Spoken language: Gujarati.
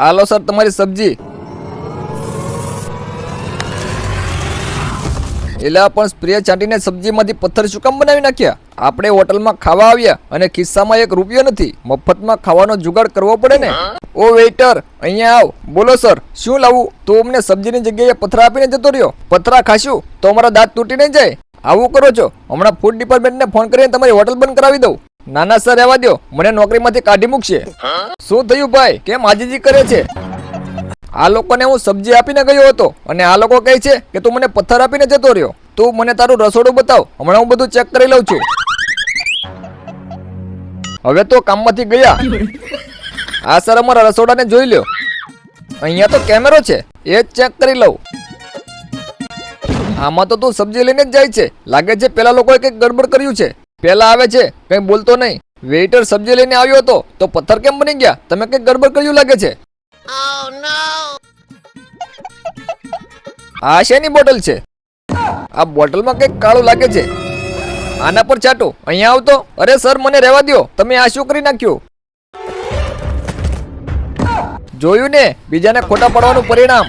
હાલો સર, તમારી સબ્જી. એલા પણ સ્પ્રે છાંટીને સબ્જીમાંથી પથ્થર શું કામ બનાવી નાખ્યા? આપણે હોટલમાં ખાવા આવ્યા અને ખિસ્સામાં એક રૂપિયો નથી. મફતમાં ખાવાનો જુગાડ કરવો પડે ને? ઓ વેઇટર, અહીંયા આવ. બોલો સર, શું લાવું? તો અમને સબ્જીની જગ્યાએ પથરા આપીને જતો રહ્યો. પથરા ખાશું, તો અમારા દાંત તૂટી નહીં જાય. આવું કરો છો. હમણાં ફૂડ ડિપાર્ટમેન્ટને ફોન કરીને તમારી હોટલ બંધ કરાવી દઉં. નાના સર, રહેવા દો મને નોકરીમાંથી કાઢી મૂકશે. શું થયું ભાઈ? કેમ આજીજી કરે છે? આ લોકોને હું સબ્જી આપીને ગયો હતો અને આ લોકો કહે છે કે તું મને પથ્થર આપીને જતો રહ્યો. તું મને તારું રસોડું બતાવ. હમણાં હું બધું ચેક કરી લઉં છું. હવે તો કામમાંથી ગયા. આ સર અમારા રસોડાને જોઈ લ્યો. અહીંયા તો કેમેરો છે. એ જ ચેક કરી લઉં. આમાં તો તું સબ્જી લઈને જ જાય છે. લાગે છે પેલા લોકોએ કંઈક ગડબડ કર્યું છે. પેલા આવે છે કંઈ બોલતો નહીં. વેઇટર સબ્જી લઈને આવ્યો હતો તો પથ્થર કેમ બની ગયા? તમે કંઈક ગડબડ કર્યું લાગે છે? આ શેની બોટલ છે? આ બોટલમાં કંઈક કાળું લાગે છે. આના પર ચાટો. અહીંયા આવતો. અરે સર મને રહેવા દ્યો. તમે આ શું કરી નાખ્યું? જોયું ને? બીજાને ખોટા પડવાનું પરિણામ.